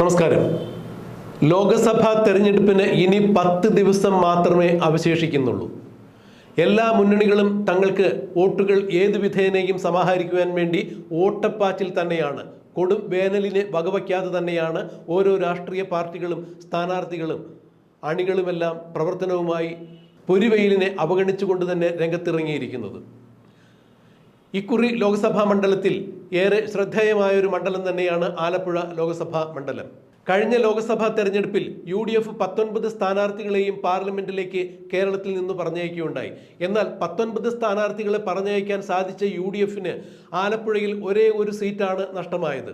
നമസ്കാരം. ലോക്സഭാ തെരഞ്ഞെടുപ്പിന് ഇനി പത്ത് ദിവസം മാത്രമേ അവശേഷിക്കുന്നുള്ളൂ. എല്ലാ മുന്നണികളും തങ്ങൾക്ക് വോട്ടുകൾ ഏത് വിധേനയും സമാഹരിക്കുവാൻ വേണ്ടി ഓട്ടപ്പാച്ചിൽ തന്നെയാണ്. കൊടും വേനലിനെ വകവയ്ക്കാതെ തന്നെയാണ് ഓരോ രാഷ്ട്രീയ പാർട്ടികളും സ്ഥാനാർത്ഥികളും അണികളുമെല്ലാം പ്രവർത്തനവുമായി പൊരിവെയിലിനെ അവഗണിച്ചുകൊണ്ട് തന്നെ രംഗത്തിറങ്ങിയിരിക്കുന്നത്. ഇക്കുറി ലോക്സഭാ മണ്ഡലത്തിൽ ഏറെ ശ്രദ്ധേയമായ ഒരു മണ്ഡലം തന്നെയാണ് ആലപ്പുഴ ലോക്സഭാ മണ്ഡലം. കഴിഞ്ഞ ലോക്സഭാ തെരഞ്ഞെടുപ്പിൽ യു ഡി എഫ് പത്തൊൻപത് സ്ഥാനാർത്ഥികളെയും പാർലമെന്റിലേക്ക് കേരളത്തിൽ നിന്ന് പറഞ്ഞയക്കുകയുണ്ടായി. എന്നാൽ പത്തൊൻപത് സ്ഥാനാർത്ഥികളെ പറഞ്ഞയക്കാൻ സാധിച്ച യു ഡി എഫിന് ആലപ്പുഴയിൽ ഒരേ ഒരു സീറ്റാണ് നഷ്ടമായത്.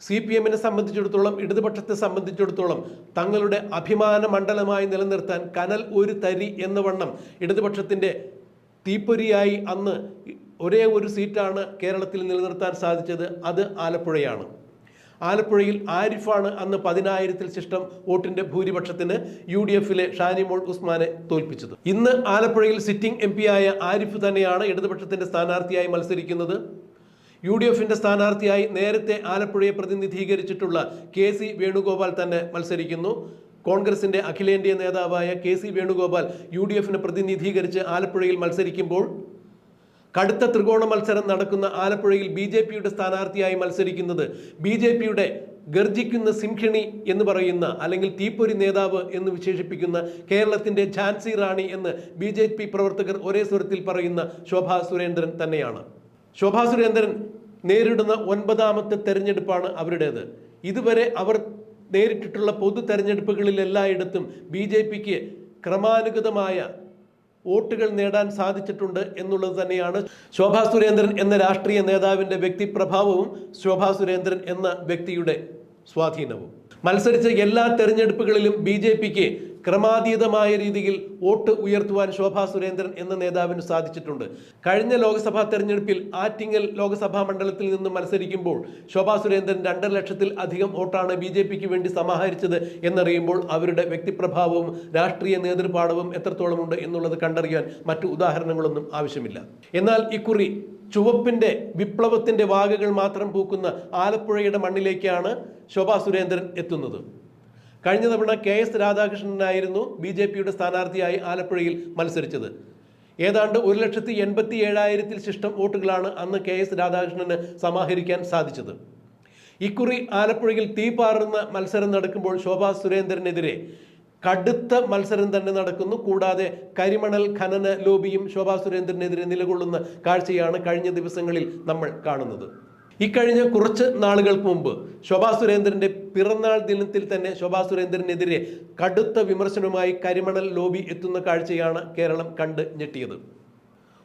സി പി എമ്മിനെ സംബന്ധിച്ചിടത്തോളം ഇടതുപക്ഷത്തെ സംബന്ധിച്ചിടത്തോളം തങ്ങളുടെ അഭിമാന മണ്ഡലമായി നിലനിർത്താൻ കനൽ ഒരു തരി എന്ന വണ്ണം ഇടതുപക്ഷത്തിന്റെ തീപ്പൊരിയായി അന്ന് ഒരേ ഒരു സീറ്റാണ് കേരളത്തിൽ നിലനിർത്താൻ സാധിച്ചത്. അത് ആലപ്പുഴയാണ്. ആലപ്പുഴയിൽ ആരിഫാണ് അന്ന് പതിനായിരത്തിൽ ശിഷ്ടം വോട്ടിന്റെ ഭൂരിപക്ഷത്തിന് യു ഡി എഫിലെ ഷാനിമോൾ ഉസ്മാനെ തോൽപ്പിച്ചത്. ഇന്ന് ആലപ്പുഴയിൽ സിറ്റിംഗ് എം ആയ ആരിഫ് തന്നെയാണ് ഇടതുപക്ഷത്തിന്റെ സ്ഥാനാർത്ഥിയായി മത്സരിക്കുന്നത്. യു ഡി എഫിന്റെ സ്ഥാനാർത്ഥിയായി നേരത്തെ ആലപ്പുഴയെ പ്രതിനിധീകരിച്ചിട്ടുള്ള കെ സി വേണുഗോപാൽ തന്നെ മത്സരിക്കുന്നു. കോൺഗ്രസിന്റെ അഖിലേന്ത്യാ നേതാവായ K C Venugopal U D എഫിനെ പ്രതിനിധീകരിച്ച് ആലപ്പുഴയിൽ മത്സരിക്കുമ്പോൾ കടുത്ത ത്രികോണ മത്സരം നടക്കുന്ന ആലപ്പുഴയിൽ ബി ജെ പിയുടെ സ്ഥാനാർത്ഥിയായി മത്സരിക്കുന്നത് ബി ജെ പിയുടെ ഗർജിക്കുന്ന സിംഹിണി എന്ന് പറയുന്ന അല്ലെങ്കിൽ തീപ്പൊരി നേതാവ് എന്ന് വിശേഷിപ്പിക്കുന്ന കേരളത്തിന്റെ ഝാൻസി റാണി എന്ന് ബി ജെ പി പ്രവർത്തകർ ഒരേ സ്വരത്തിൽ പറയുന്ന ശോഭാ സുരേന്ദ്രൻ തന്നെയാണ്. ശോഭാ സുരേന്ദ്രൻ നേരിടുന്ന ഒൻപതാമത്തെ തെരഞ്ഞെടുപ്പാണ് അവരുടേത്. ഇതുവരെ അവർ നേരിട്ടിട്ടുള്ള പൊതു തെരഞ്ഞെടുപ്പുകളിൽ എല്ലായിടത്തും ബി ജെ പിക്ക് ക്രമാനുഗതമായ വോട്ടുകൾ നേടാൻ സാധിച്ചിട്ടുണ്ട് എന്നുള്ളത് തന്നെയാണ് ശോഭാ സുരേന്ദ്രൻ എന്ന രാഷ്ട്രീയ നേതാവിന്റെ വ്യക്തിപ്രഭാവവും ശോഭാ സുരേന്ദ്രൻ എന്ന വ്യക്തിയുടെ സ്വാധീനവും. മത്സരിച്ച എല്ലാ തെരഞ്ഞെടുപ്പുകളിലും ബി ജെ പിക്ക് ക്രമാതീതമായ രീതിയിൽ വോട്ട് ഉയർത്തുവാൻ ശോഭാ സുരേന്ദ്രൻ എന്ന നേതാവിന് സാധിച്ചിട്ടുണ്ട്. കഴിഞ്ഞ ലോക്സഭാ തെരഞ്ഞെടുപ്പിൽ ആറ്റിങ്ങൽ ലോക്സഭാ മണ്ഡലത്തിൽ നിന്ന് മത്സരിക്കുമ്പോൾ ശോഭാ സുരേന്ദ്രൻ രണ്ടര ലക്ഷത്തിൽ അധികം വോട്ടാണ് ബി ജെ പിക്ക് വേണ്ടി സമാഹരിച്ചത് എന്നറിയുമ്പോൾ അവരുടെ വ്യക്തിപ്രഭാവവും രാഷ്ട്രീയ നേതൃപാടവും എത്രത്തോളമുണ്ട് എന്നുള്ളത് കണ്ടറിയാൻ മറ്റു ഉദാഹരണങ്ങളൊന്നും ആവശ്യമില്ല. എന്നാൽ ഇക്കുറി ചുവപ്പിന്റെ വിപ്ലവത്തിന്റെ വാഗകൾ മാത്രം പൂക്കുന്ന ആലപ്പുഴയുടെ മണ്ണിലേക്കാണ് ശോഭാ സുരേന്ദ്രൻ എത്തുന്നത്. കഴിഞ്ഞ തവണ കെ എസ് രാധാകൃഷ്ണനായിരുന്നു ബി ജെ പിയുടെ സ്ഥാനാർത്ഥിയായി ആലപ്പുഴയിൽ മത്സരിച്ചത്. ഏതാണ്ട് ഒരു ലക്ഷത്തി എൺപത്തി ഏഴായിരത്തിൽ ശിഷ്ടം വോട്ടുകളാണ് അന്ന് കെ എസ് രാധാകൃഷ്ണന് സമാഹരിക്കാൻ സാധിച്ചത്. ഇക്കുറി ആലപ്പുഴയിൽ തീപാറുന്ന മത്സരം നടക്കുമ്പോൾ ശോഭാ സുരേന്ദ്രനെതിരെ കടുത്ത മത്സരം തന്നെ നടക്കുന്നു. കൂടാതെ കരിമണൽ ഖനന ലോബിയും ശോഭാ സുരേന്ദ്രനെതിരെ നിലകൊള്ളുന്ന കാഴ്ചയാണ് കഴിഞ്ഞ ദിവസങ്ങളിൽ നമ്മൾ കാണുന്നത്. ഇക്കഴിഞ്ഞ കുറച്ച് നാളുകൾക്ക് മുമ്പ് ശോഭാ സുരേന്ദ്രന്റെ പിറന്നാൾ ദിനത്തിൽ തന്നെ ശോഭാ സുരേന്ദ്രനെതിരെ കടുത്ത വിമർശനവുമായി കരിമണൽ ലോബി എത്തുന്ന കാഴ്ചയാണ് കേരളം കണ്ട് ഞെട്ടിയത്.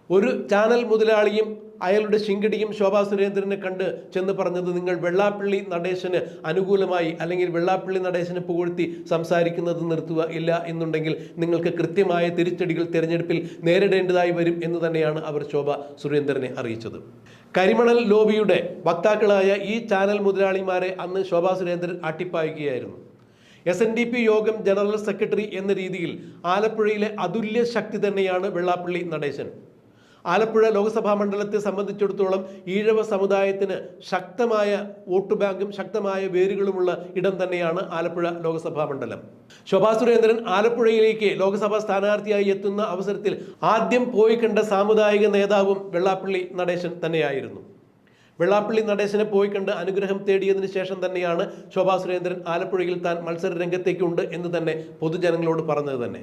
ഒരു ചാനൽ മുതലാളിയും അയാളുടെ ശിങ്കടിയും ശോഭാ സുരേന്ദ്രനെ കണ്ട് ചെന്ന് പറഞ്ഞത് നിങ്ങൾ വെള്ളാപ്പള്ളി നടേശന് അനുകൂലമായി അല്ലെങ്കിൽ വെള്ളാപ്പള്ളി നടേശനെ പുകഴ്ത്തി സംസാരിക്കുന്നത് നിർത്തുക ഇല്ല എന്നുണ്ടെങ്കിൽ നിങ്ങൾക്ക് കൃത്യമായ തിരിച്ചടികൾ തിരഞ്ഞെടുപ്പിൽ നേരിടേണ്ടതായി വരും എന്ന് തന്നെയാണ് അവർ ശോഭ സുരേന്ദ്രനെ അറിയിച്ചത്. കരിമണൽ ലോബിയുടെ വക്താക്കളായ ഈ ചാനൽ മുതലാളിമാരെ അന്ന് ശോഭാ സുരേന്ദ്രൻ അട്ടിപ്പായിക്കുകയായിരുന്നു എസ് എൻ ഡി പി യോഗം ജനറൽ സെക്രട്ടറി എന്ന രീതിയിൽ ആലപ്പുഴയിലെ അതുല്യ ശക്തി തന്നെയാണ് വെള്ളാപ്പള്ളി നടേശൻ. ആലപ്പുഴ ലോക്സഭാ മണ്ഡലത്തെ സംബന്ധിച്ചിടത്തോളം ഈഴവ സമുദായത്തിന് ശക്തമായ വോട്ട് ബാങ്കും ശക്തമായ വേരുകളുമുള്ള ഇടം തന്നെയാണ് ആലപ്പുഴ ലോക്സഭാ മണ്ഡലം. ശോഭാ സുരേന്ദ്രൻ ആലപ്പുഴയിലേക്ക് ലോക്സഭാ സ്ഥാനാർത്ഥിയായി എത്തുന്ന അവസരത്തിൽ ആദ്യം പോയി കണ്ട സാമുദായിക നേതാവും വെള്ളാപ്പള്ളി നടേശൻ തന്നെയായിരുന്നു. വെള്ളാപ്പള്ളി നടേശനെ പോയി കണ്ട് അനുഗ്രഹം തേടിയതിനു ശേഷം തന്നെയാണ് ശോഭാ സുരേന്ദ്രൻ ആലപ്പുഴയിൽ താൻ മത്സര രംഗത്തേക്കുണ്ട് എന്ന് തന്നെ പൊതുജനങ്ങളോട് പറഞ്ഞത് തന്നെ.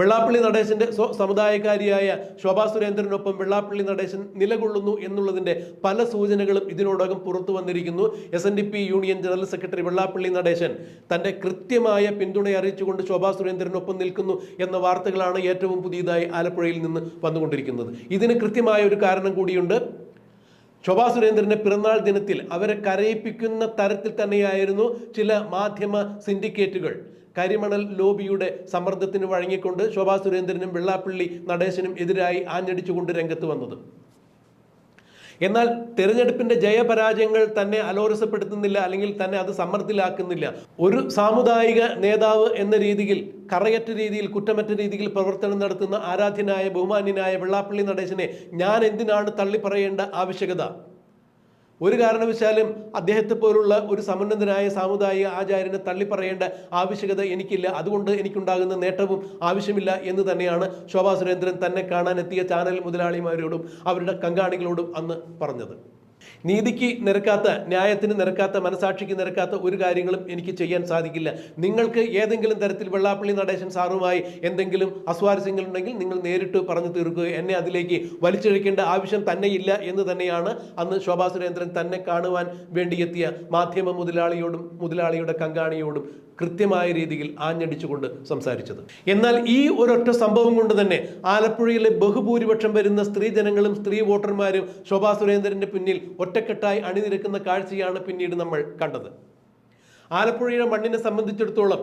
വെള്ളാപ്പള്ളി നടേശന്റെ സമുദായക്കാരിയായ ശോഭാ സുരേന്ദ്രനൊപ്പം വെള്ളാപ്പള്ളി നടേശൻ നിലകൊള്ളുന്നു എന്നുള്ളതിന്റെ പല സൂചനകളും ഇതിനോടകം പുറത്തു വന്നിരിക്കുന്നു. S N D P union general secretary Vellappally Natesan തന്റെ കൃത്യമായ പിന്തുണ അറിയിച്ചുകൊണ്ട് ശോഭാ സുരേന്ദ്രനൊപ്പം നിൽക്കുന്നു എന്ന വാർത്തകളാണ് ഏറ്റവും പുതിയതായി ആലപ്പുഴയിൽ നിന്ന് വന്നുകൊണ്ടിരിക്കുന്നത്. ഇതിന് കൃത്യമായ ഒരു കാരണം കൂടിയുണ്ട്. ശോഭാ സുരേന്ദ്രന്റെ പിറന്നാൾ ദിനത്തിൽ അവരെ കരയിപ്പിക്കുന്ന തരത്തിൽ തന്നെയായിരുന്നു ചില മാധ്യമ സിൻഡിക്കേറ്റുകൾ. കരിമണൽ ലോബിയുടെ സമ്മർദ്ദത്തിന് വഴങ്ങിക്കൊണ്ട് ശോഭാ സുരേന്ദ്രനും വെള്ളാപ്പള്ളി നടേശനും എതിരായി ആഞ്ഞടിച്ചുകൊണ്ട് രംഗത്ത് വന്നത്. എന്നാൽ തെരഞ്ഞെടുപ്പിന്റെ ജയപരാജയങ്ങൾ തന്നെ അലോരസപ്പെടുത്തുന്നില്ല അല്ലെങ്കിൽ തന്നെ അത് സമ്മർദ്ദത്തിലാക്കുന്നില്ല ഒരു സാമുദായിക നേതാവ് എന്ന രീതിയിൽ കറയറ്റ രീതിയിൽ കുറ്റമറ്റ രീതിയിൽ പ്രവർത്തനം നടത്തുന്ന ആരാധ്യനായ ബഹുമാന്യനായ വെള്ളാപ്പള്ളി നടേശനെ ഞാൻ എന്തിനാണ് തള്ളിപ്പറയേണ്ട ആവശ്യകത? ഒരു കാരണവശാലും അദ്ദേഹത്തെ പോലുള്ള ഒരു സമുന്നതനായ സാമുദായിക ആചാര്യനെ തള്ളിപ്പറയേണ്ട ആവശ്യകത എനിക്കില്ല. അതുകൊണ്ട് എനിക്കുണ്ടാകുന്ന നേട്ടവും ആവശ്യമില്ല എന്ന് തന്നെയാണ് ശോഭാ സുരേന്ദ്രൻ തന്നെ കാണാനെത്തിയ ചാനൽ മുതലാളിമാരോടും അവരുടെ കങ്കാണികളോടും അന്ന് പറഞ്ഞത്. നീതിക്ക് നിരക്കാത്ത ന്യായത്തിന് നിരക്കാത്ത മനസാക്ഷിക്ക് നിരക്കാത്ത ഒരു കാര്യങ്ങളും എനിക്ക് ചെയ്യാൻ സാധിക്കില്ല. നിങ്ങൾക്ക് ഏതെങ്കിലും തരത്തിൽ വെള്ളാപ്പള്ളി നടേശൻ സാറുമായി എന്തെങ്കിലും അസ്വാരസ്യങ്ങളുണ്ടെങ്കിൽ നിങ്ങൾ നേരിട്ട് പറഞ്ഞു തീർക്കുക. എന്നെ അതിലേക്ക് വലിച്ചിഴക്കേണ്ട ആവശ്യം തന്നെയില്ല എന്ന് തന്നെയാണ് അന്ന് ശോഭാ സുരേന്ദ്രൻ തന്നെ കാണുവാൻ വേണ്ടിയെത്തിയ മാധ്യമ മുതലാളിയോടും മുതലാളിയുടെ കങ്കാണിയോടും കൃത്യമായ രീതിയിൽ ആഞ്ഞടിച്ചുകൊണ്ട് സംസാരിച്ചത്. എന്നാൽ ഈ ഒരൊറ്റ സംഭവം കൊണ്ട് തന്നെ ആലപ്പുഴയിലെ ബഹുഭൂരിപക്ഷം വരുന്ന സ്ത്രീ ജനങ്ങളും സ്ത്രീ വോട്ടർമാരും ശോഭാ സുരേന്ദ്രന്റെ പിന്നിൽ ഒറ്റക്കെട്ടായി അണിനിരക്കുന്ന കാഴ്ചയാണ് പിന്നീട് നമ്മൾ കണ്ടത്. ആലപ്പുഴയുടെ മണ്ണിനെ സംബന്ധിച്ചിടത്തോളം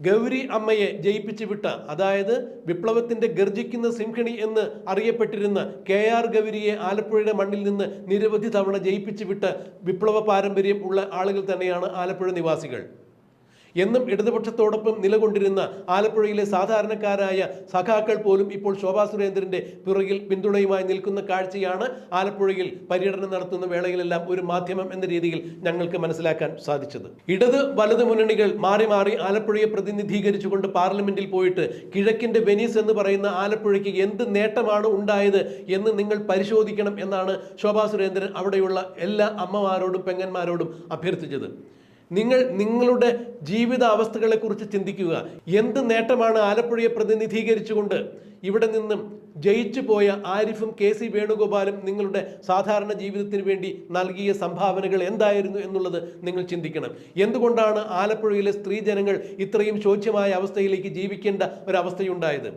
ഗൗരി അമ്മയെ ജയിപ്പിച്ചു വിട്ട അതായത് വിപ്ലവത്തിന്റെ ഗർജിക്കുന്ന സിംഹിണി എന്ന് അറിയപ്പെട്ടിരുന്ന കെ ആർ ഗൗരിയെ ആലപ്പുഴയുടെ മണ്ണിൽ നിന്ന് നിരവധി തവണ ജയിപ്പിച്ചു വിട്ട വിപ്ലവ പാരമ്പര്യം ഉള്ള ആളുകൾ തന്നെയാണ് ആലപ്പുഴ നിവാസികൾ. എന്നും ഇടതുപക്ഷത്തോടൊപ്പം നിലകൊണ്ടിരുന്ന ആലപ്പുഴയിലെ സാധാരണക്കാരായ സഖാക്കൾ പോലും ഇപ്പോൾ ശോഭാ സുരേന്ദ്രന്റെ പിറകിൽ പിന്തുണയുമായി നിൽക്കുന്ന കാഴ്ചയാണ് ആലപ്പുഴയിൽ പര്യടനം നടത്തുന്ന വേളയിലെല്ലാം ഒരു മാധ്യമം എന്ന രീതിയിൽ ഞങ്ങൾക്ക് മനസ്സിലാക്കാൻ സാധിച്ചത്. ഇടത് വലത് മുന്നണികൾ മാറി മാറി ആലപ്പുഴയെ പ്രതിനിധീകരിച്ചുകൊണ്ട് പാർലമെന്റിൽ പോയിട്ട് കിഴക്കിന്റെ വെനീസ് എന്ന് പറയുന്ന ആലപ്പുഴയ്ക്ക് എന്ത് നേട്ടമാണ് ഉണ്ടായത് എന്ന് നിങ്ങൾ പരിശോധിക്കണം എന്നാണ് ശോഭാ സുരേന്ദ്രൻ അവിടെയുള്ള എല്ലാ അമ്മമാരോടും പെങ്ങന്മാരോടും അഭ്യർത്ഥിച്ചത്. നിങ്ങൾ നിങ്ങളുടെ ജീവിതാവസ്ഥകളെക്കുറിച്ച് ചിന്തിക്കുക. എന്ത് നേട്ടമാണ് ആലപ്പുഴയെ പ്രതിനിധീകരിച്ചുകൊണ്ട്? ഇവിടെ നിന്നും ജയിച്ചു പോയ ആരിഫും കെ സി വേണുഗോപാലും നിങ്ങളുടെ സാധാരണ ജീവിതത്തിന് വേണ്ടി നൽകിയ സംഭാവനകൾ എന്തായിരുന്നു എന്നുള്ളത് നിങ്ങൾ ചിന്തിക്കണം. എന്തുകൊണ്ടാണ് ആലപ്പുഴയിലെ സ്ത്രീജനങ്ങൾ ഇത്രയും ശോച്യമായ അവസ്ഥയിലേക്ക് ജീവിക്കേണ്ട ഒരവസ്ഥയുണ്ടായത്?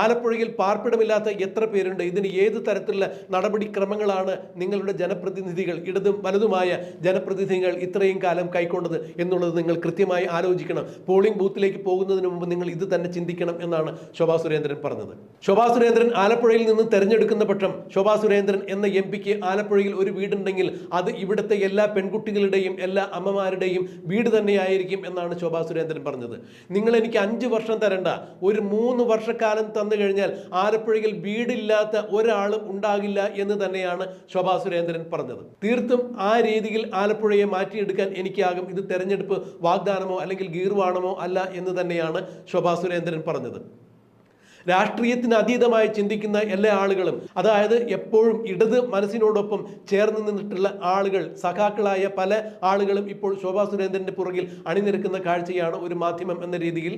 ആലപ്പുഴയിൽ പാർപ്പിടമില്ലാത്ത എത്ര പേരുണ്ട്? ഇതിന് ഏത് തരത്തിലുള്ള നടപടിക്രമങ്ങളാണ് നിങ്ങളുടെ ജനപ്രതിനിധികൾ ഇടതും വലതുമായ ജനപ്രതിനിധികൾ ഇത്രയും കാലം കൈക്കൊണ്ടത് എന്നുള്ളത് നിങ്ങൾ കൃത്യമായി ആലോചിക്കണം. പോളിംഗ് ബൂത്തിലേക്ക് പോകുന്നതിന് മുമ്പ് നിങ്ങൾ ഇത് തന്നെ ചിന്തിക്കണം എന്നാണ് ശോഭാ സുരേന്ദ്രൻ പറഞ്ഞത്. ശോഭാ സുരേന്ദ്രൻ ആലപ്പുഴയിൽ നിന്ന് തെരഞ്ഞെടുക്കുന്ന പക്ഷം ശോഭാ സുരേന്ദ്രൻ എന്ന എം പിക്ക് ആലപ്പുഴയിൽ ഒരു വീടുണ്ടെങ്കിൽ അത് ഇവിടുത്തെ എല്ലാ പെൺകുട്ടികളുടെയും എല്ലാ അമ്മമാരുടെയും വീട് തന്നെയായിരിക്കും എന്നാണ് ശോഭാ സുരേന്ദ്രൻ പറഞ്ഞത്. നിങ്ങൾ എനിക്ക് അഞ്ച് വർഷം തരണ്ട. ഒരു മൂന്ന് വർഷക്കാലം തന്നു കഴിഞ്ഞാൽ ആലപ്പുഴയിൽ വീടില്ലാത്ത ഒരാളും ഉണ്ടാകില്ല എന്ന് തന്നെയാണ് ശോഭാ സുരേന്ദ്രൻ പറഞ്ഞത്. തീർത്തും ആ രീതിയിൽ ആലപ്പുഴയെ മാറ്റിയെടുക്കാൻ എനിക്കാകും ഇത് തെരഞ്ഞെടുപ്പ് വാഗ്ദാനമോ അല്ലെങ്കിൽ ഗീർവാണമോ അല്ല എന്ന് തന്നെയാണ് ശോഭാ സുരേന്ദ്രൻ പറഞ്ഞത്. രാഷ്ട്രീയത്തിന് അതീതമായി ചിന്തിക്കുന്ന എല്ലാ ആളുകളും അതായത് എപ്പോഴും ഇടത് മനസ്സിനോടൊപ്പം ചേർന്ന് നിന്നിട്ടുള്ള ആളുകൾ സഖാക്കളായ പല ആളുകളും ഇപ്പോൾ ശോഭാ സുരേന്ദ്രന്റെ പുറകിൽ അണിനിരക്കുന്ന കാഴ്ചയാണ് ഒരു മാധ്യമം എന്ന രീതിയിൽ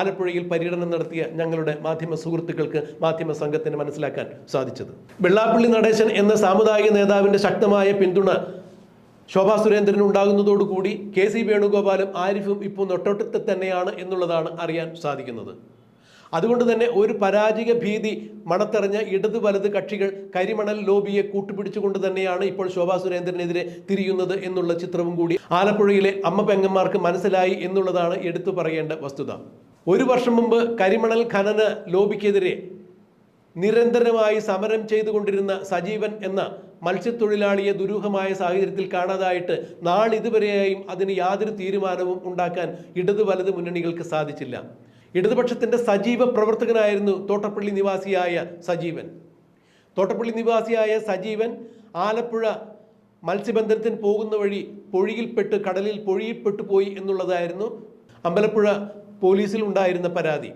ആലപ്പുഴയിൽ പര്യടനം നടത്തിയ ഞങ്ങളുടെ മാധ്യമ സുഹൃത്തുക്കൾക്ക് മാധ്യമ സംഘത്തിന് മനസ്സിലാക്കാൻ സാധിച്ചത്. വെള്ളാപ്പള്ളി നടേശൻ എന്ന സാമുദായിക നേതാവിന്റെ ശക്തമായ പിന്തുണ ശോഭാ സുരേന്ദ്രൻ ഉണ്ടാകുന്നതോടുകൂടി കെ സി വേണുഗോപാലും ആരിഫും ഇപ്പോൾ നെട്ടോട്ടത്തിൽ തന്നെയാണ് എന്നുള്ളതാണ് അറിയാൻ സാധിക്കുന്നത്. അതുകൊണ്ട് തന്നെ ഒരു പരാജയ ഭീതി മണത്തെറിഞ്ഞ ഇടത് വലത് കക്ഷികൾ കരിമണൽ ലോബിയെ കൂട്ടുപിടിച്ചുകൊണ്ട് തന്നെയാണ് ഇപ്പോൾ ശോഭാ സുരേന്ദ്രനെതിരെ തിരിയുന്നത് എന്നുള്ള ചിത്രവും കൂടി ആലപ്പുഴയിലെ അമ്മ പെങ്ങന്മാർക്ക് മനസ്സിലായി എന്നുള്ളതാണ് എടുത്തു പറയേണ്ട വസ്തുത. ഒരു വർഷം മുമ്പ് കരിമണൽ ഖനന ലോബിക്കെതിരെ നിരന്തരമായി സമരം ചെയ്തുകൊണ്ടിരുന്ന സജീവൻ എന്ന മത്സ്യത്തൊഴിലാളിയെ ദുരൂഹമായ സാഹചര്യത്തിൽ കാണാതായിട്ട് നാളിതുവരെയായും അതിന് യാതൊരു തീരുമാനവും ഉണ്ടാക്കാൻ ഇടതു വലത് മുന്നണികൾക്ക് സാധിച്ചില്ല. ഇടതുപക്ഷത്തിന്റെ സജീവ പ്രവർത്തകനായിരുന്നു തോട്ടപ്പള്ളി നിവാസിയായ സജീവൻ. തോട്ടപ്പള്ളി നിവാസിയായ സജീവൻ ആലപ്പുഴ മത്സ്യബന്ധനത്തിന് പോകുന്ന വഴി പൊഴിയിൽപ്പെട്ട് കടലിൽ പൊഴിയിൽപ്പെട്ടു പോയി എന്നുള്ളതായിരുന്നു അമ്പലപ്പുഴ പോലീസിൽ ഉണ്ടായിരുന്ന പരാതി.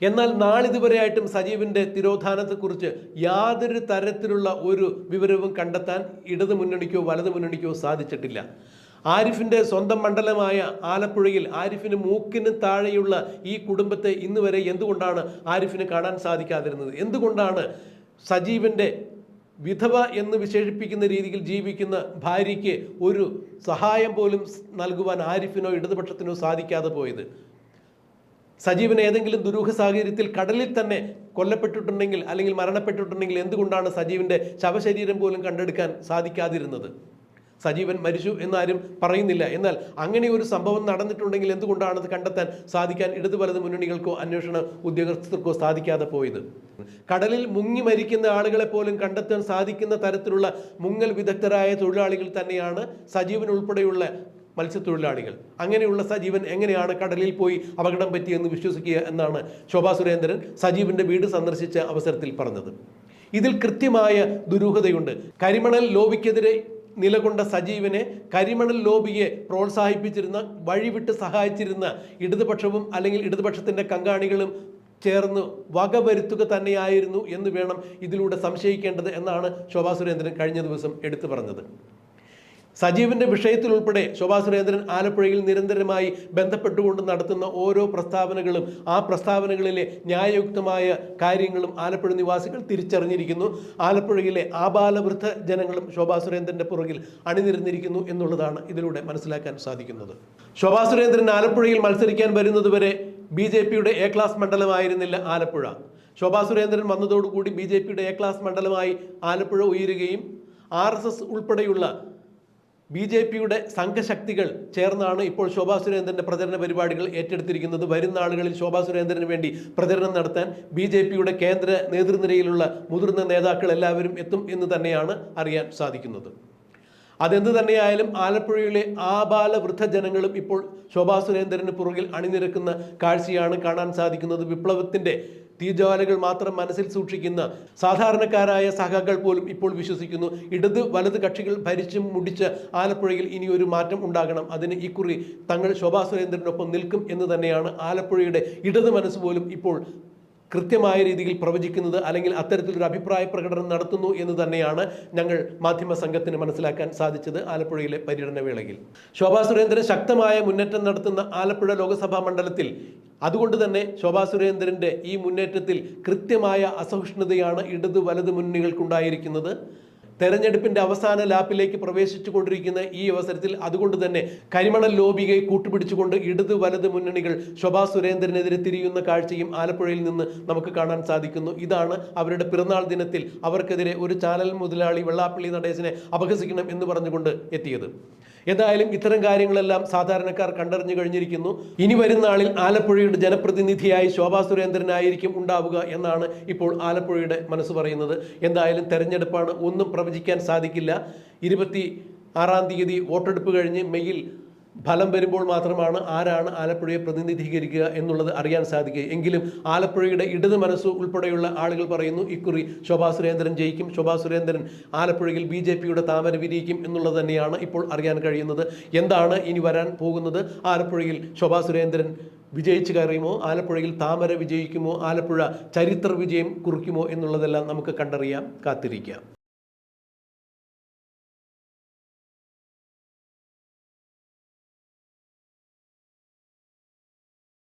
എന്നാൽ നാളിതുവരെയായിട്ടും സജീവിന്റെ തിരോധാനത്തെക്കുറിച്ച് യാതൊരു തരത്തിലുള്ള ഒരു വിവരവും കണ്ടെത്താൻ ഇടതു മുന്നണിക്കോ വലതു മുന്നണിക്കോ സാധിച്ചിട്ടില്ല. ആരിഫിന്റെ സ്വന്തം മണ്ഡലമായ ആലപ്പുഴയിൽ ആരിഫിന് മൂക്കിന് താഴെയുള്ള ഈ കുടുംബത്തെ ഇന്ന് വരെ എന്തുകൊണ്ടാണ് ആരിഫിന് കാണാൻ സാധിക്കാതിരുന്നത്? എന്തുകൊണ്ടാണ് സജീവിന്റെ വിധവ എന്ന് വിശേഷിപ്പിക്കുന്ന രീതിയിൽ ജീവിക്കുന്ന ഭാര്യയ്ക്ക് ഒരു സഹായം പോലും നൽകുവാൻ ആരിഫിനോ ഇടതുപക്ഷത്തിനോ സാധിക്കാതെ പോയത്? സജീവൻ ഏതെങ്കിലും ദുരൂഹ സാഹചര്യത്തിൽ കടലിൽ തന്നെ കൊല്ലപ്പെട്ടിട്ടുണ്ടെങ്കിൽ അല്ലെങ്കിൽ മരണപ്പെട്ടിട്ടുണ്ടെങ്കിൽ എന്തുകൊണ്ടാണ് സജീവിന്റെ ശവശരീരം പോലും കണ്ടെടുക്കാൻ സാധിക്കാതിരുന്നത്? സജീവൻ മരിച്ചു എന്നാരും പറയുന്നില്ല. എന്നാൽ അങ്ങനെ ഒരു സംഭവം നടന്നിട്ടുണ്ടെങ്കിൽ എന്തുകൊണ്ടാണത് കണ്ടെത്താൻ സാധിക്കാൻ ഇടതു വലത് മുന്നണികൾക്കോ അന്വേഷണ ഉദ്യോഗസ്ഥർക്കോ സാധിക്കാതെ പോയത്? കടലിൽ മുങ്ങി മരിക്കുന്ന ആളുകളെ പോലും കണ്ടെത്താൻ സാധിക്കുന്ന തരത്തിലുള്ള മുങ്ങൽ വിദഗ്ധരായ തൊഴിലാളികൾ തന്നെയാണ് സജീവൻ ഉൾപ്പെടെയുള്ള മത്സ്യത്തൊഴിലാളികൾ. അങ്ങനെയുള്ള സജീവൻ എങ്ങനെയാണ് കടലിൽ പോയി അപകടം പറ്റിയെന്ന് വിശ്വസിക്കുക എന്നാണ് ശോഭാ സുരേന്ദ്രൻ സജീവന്റെ വീട് സന്ദർശിച്ച അവസരത്തിൽ പറഞ്ഞത്. ഇതിൽ കൃത്യമായ ദുരൂഹതയുണ്ട്. കരിമണൽ ലോബിക്കെതിരെ നിലകൊണ്ട സജീവനെ കരിമണൽ ലോബിയെ പ്രോത്സാഹിപ്പിച്ചിരുന്ന വഴിവിട്ട് സഹായിച്ചിരുന്ന ഇടതുപക്ഷവും അല്ലെങ്കിൽ ഇടതുപക്ഷത്തിന്റെ കങ്കാണികളും ചേർന്ന് വകവരുത്തുക തന്നെയായിരുന്നു എന്ന് വേണം ഇതിലൂടെ സംശയിക്കേണ്ടത് എന്നാണ് ശോഭാ സുരേന്ദ്രൻ കഴിഞ്ഞ ദിവസം എടുത്തു പറഞ്ഞത്. സജീവിന്റെ വിഷയത്തിൽ ഉൾപ്പെടെ ശോഭാ സുരേന്ദ്രൻ ആലപ്പുഴയിൽ നിരന്തരമായി ബന്ധപ്പെട്ടുകൊണ്ട് നടത്തുന്ന ഓരോ പ്രസ്താവനകളും ആ പ്രസ്താവനകളിലെ ന്യായയുക്തമായ കാര്യങ്ങളും ആലപ്പുഴ നിവാസികൾ തിരിച്ചറിഞ്ഞിരിക്കുന്നു. ആലപ്പുഴയിലെ ആബാലവൃദ്ധ ജനങ്ങളും ശോഭാ സുരേന്ദ്രന്റെ പുറകിൽ അണിനിരന്നിരിക്കുന്നു എന്നുള്ളതാണ് ഇതിലൂടെ മനസ്സിലാക്കാൻ സാധിക്കുന്നത്. ശോഭാ സുരേന്ദ്രൻ ആലപ്പുഴയിൽ മത്സരിക്കാൻ വരുന്നതുവരെ ബി ജെ പിയുടെ എ ക്ലാസ് മണ്ഡലമായിരുന്നില്ല ആലപ്പുഴ. ശോഭാ സുരേന്ദ്രൻ വന്നതോടുകൂടി ബി ജെ പിയുടെ എ ക്ലാസ് മണ്ഡലമായി ആലപ്പുഴ ഉയരുകയും ആർ എസ് എസ് ഉൾപ്പെടെയുള്ള ബി ജെ പിയുടെ സംഘശക്തികൾ ചേർന്നാണ് ഇപ്പോൾ ശോഭാ സുരേന്ദ്രന്റെ പ്രചരണ പരിപാടികൾ ഏറ്റെടുത്തിരിക്കുന്നത്. വരുന്ന ആളുകളിൽ ശോഭാ സുരേന്ദ്രന് വേണ്ടി പ്രചരണം നടത്താൻ ബി ജെ പിയുടെ കേന്ദ്ര നേതൃനിരയിലുള്ള മുതിർന്ന നേതാക്കൾ എല്ലാവരും എത്തും എന്ന് തന്നെയാണ് അറിയാൻ സാധിക്കുന്നത്. അതെന്ത് തന്നെയായാലും ആലപ്പുഴയിലെ ആബാല വൃദ്ധജനങ്ങളും ഇപ്പോൾ ശോഭാ സുരേന്ദ്രന് പുറകിൽ അണിനിരക്കുന്ന കാഴ്ചയാണ് കാണാൻ സാധിക്കുന്നത്. വിപ്ലവത്തിന്റെ തീജ്വാലകൾ മാത്രം മനസ്സിൽ സൂക്ഷിക്കുന്ന സാധാരണക്കാരായ സഹകൾ പോലും ഇപ്പോൾ വിശ്വസിക്കുന്നു. ഇടത് വലത് കക്ഷികൾ ഭരിച്ചും മുടിച്ച് ആലപ്പുഴയിൽ ഇനി ഒരു മാറ്റം ഉണ്ടാകണം. അതിന് ഇക്കുറി തങ്ങൾ ശോഭാ സുരേന്ദ്രനൊപ്പം നിൽക്കും എന്ന് തന്നെയാണ് ആലപ്പുഴയുടെ ഇടത് മനസ്സ് പോലും ഇപ്പോൾ കൃത്യമായ രീതിയിൽ പ്രവചിക്കുന്നത് അല്ലെങ്കിൽ അത്തരത്തിലൊരു അഭിപ്രായ പ്രകടനം നടത്തുന്നു എന്ന് തന്നെയാണ് ഞങ്ങൾ മാധ്യമ സംഘത്തിന് മനസ്സിലാക്കാൻ സാധിച്ചത് ആലപ്പുഴയിലെ പര്യടന വേളയിൽ. ശോഭാ സുരേന്ദ്രൻ ശക്തമായ മുന്നേറ്റം നടത്തുന്ന ആലപ്പുഴ ലോക്സഭാ മണ്ഡലത്തിൽ അതുകൊണ്ട് തന്നെ ശോഭാ സുരേന്ദ്രന്റെ ഈ മുന്നേറ്റത്തിൽ കൃത്യമായ അസഹിഷ്ണുതയാണ് ഇടതു വലതു മുന്നണികൾക്കുണ്ടായിരിക്കുന്നത്. തെരഞ്ഞെടുപ്പിന്റെ അവസാന ലാപ്പിലേക്ക് പ്രവേശിച്ചു കൊണ്ടിരിക്കുന്ന ഈ അവസരത്തിൽ അതുകൊണ്ട് തന്നെ കരിമണൽ ലോബിയെ കൂട്ടുപിടിച്ചുകൊണ്ട് ഇടത് വലത് മുന്നണികൾ ശോഭാ സുരേന്ദ്രനെതിരെ തിരിയുന്ന കാഴ്ചയും ആലപ്പുഴയിൽ നിന്ന് നമുക്ക് കാണാൻ സാധിക്കുന്നു. ഇതാണ് അവരുടെ പിറന്നാൾ ദിനത്തിൽ അവർക്കെതിരെ ഒരു ചാനൽ മുതലാളി വെള്ളാപ്പള്ളി നടേശനെ അപഹസിക്കണം എന്ന് പറഞ്ഞുകൊണ്ട് എത്തിയത്. എന്തായാലും ഇത്തരം കാര്യങ്ങളെല്ലാം സാധാരണക്കാർ കണ്ടറിഞ്ഞു കഴിഞ്ഞിരിക്കുന്നു. ഇനി വരുന്ന ആലപ്പുഴയുടെ ജനപ്രതിനിധിയായി ശോഭാ സുരേന്ദ്രനായിരിക്കും ഉണ്ടാവുക എന്നാണ് ഇപ്പോൾ ആലപ്പുഴയുടെ മനസ്സ് പറയുന്നത്. എന്തായാലും തെരഞ്ഞെടുപ്പാണ് ഒന്നും പ്രവചിക്കാൻ സാധിക്കില്ല. ഇരുപത്തി ആറാം തീയതി വോട്ടെടുപ്പ് കഴിഞ്ഞ് മെയ്യിൽ ഫലം വരുമ്പോൾ മാത്രമാണ് ആരാണ് ആലപ്പുഴയെ പ്രതിനിധീകരിക്കുക എന്നുള്ളത് അറിയാൻ സാധിക്കുക. എങ്കിലും ആലപ്പുഴയുടെ ഇടത് മനസ്സ് ഉൾപ്പെടെയുള്ള ആളുകൾ പറയുന്നു ഇക്കുറി ശോഭാ സുരേന്ദ്രൻ ജയിക്കും ശോഭാ സുരേന്ദ്രൻ ആലപ്പുഴയിൽ ബി ജെ പിയുടെ താമര വിരിയിക്കും എന്നുള്ളത് തന്നെയാണ് ഇപ്പോൾ അറിയാൻ കഴിയുന്നത്. എന്താണ് ഇനി വരാൻ പോകുന്നത്? ആലപ്പുഴയിൽ ശോഭാ സുരേന്ദ്രൻ വിജയിച്ചു കയറിയുമോ? ആലപ്പുഴയിൽ താമര വിജയിക്കുമോ? ആലപ്പുഴ ചരിത്ര വിജയം കുറിക്കുമോ എന്നുള്ളതെല്ലാം നമുക്ക് കണ്ടറിയാം കാത്തിരിക്കാം.